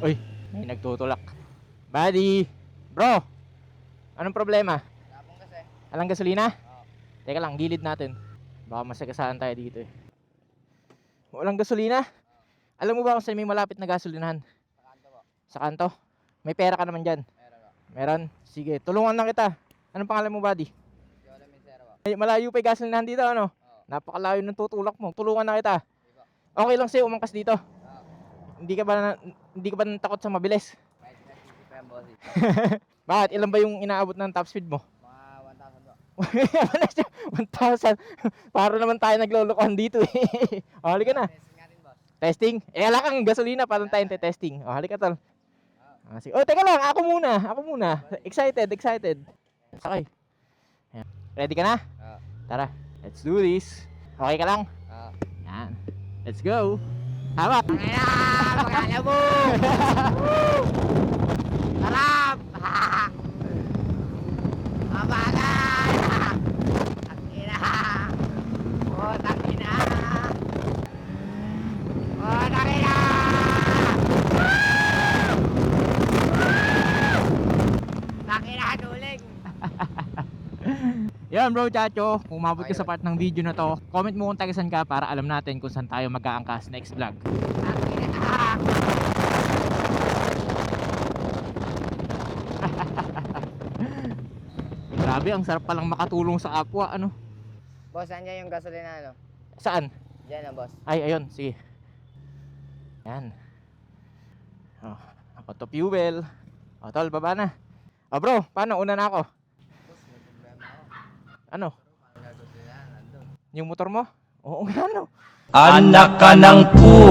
Uy, may nagtutulak. Buddy! Bro! Anong problema? Tapong kasi. Alang gasolina? Oo. Teka lang, gilid natin. Baka masagasaan tayo dito eh. Walang gasolina? Alam mo ba kung saan may malapit na gasolinahan? Sa kanto po. Sa kanto? May pera ka naman dyan. Meron po. Meron? Sige, tulungan lang kita. Anong pangalan mo, buddy? Yola Minsero po. Ay, malayo pa yung gasolinahan dito, ano? Oo. Napakalayo ng tutulak mo. Tulungan na kita. Okay lang sa'yo, umangkas dito. Hindi ka ba na- hindi ka ba natakot sa mabilis? Kahit nag-isip pa yan, bossy. Bakit? Ilan ba yung inaabot ng top speed mo? Mga 1,000 po. 1,000. Para naman tayo naglolokohan dito eh. o, halika na. Testing natin, boss. Testing. Eh, ala kang gasolina para tayong testing. O, halika tol. Ah, sige. Oh, teka lang. Ako muna. Ako muna. Excited, excited. Sakay. Ayan. Ready ka na? Oo. Tara. Let's do this. Okay ka lang? Oo. Yan. Let's go. 好吧 merah. Yan bro, chacho. Kung umabot ka sa part ng video na to, comment mo kung tagasan ka para alam natin kung saan tayo mag-aangkas next vlog. Grabe, ang sarap palang makatulong sa kapwa. Ano? Boss, andyan yung gasolina, ano? Saan? Diyan na, boss. Ay, ayun, sige. Yan. Oh, ako to fuel. O, tol, baba na. O, bro, paano? Una na ako. Boss, may problema ako. Ano? Yung motor mo? Oo nga, ano? Anak ka ng pu!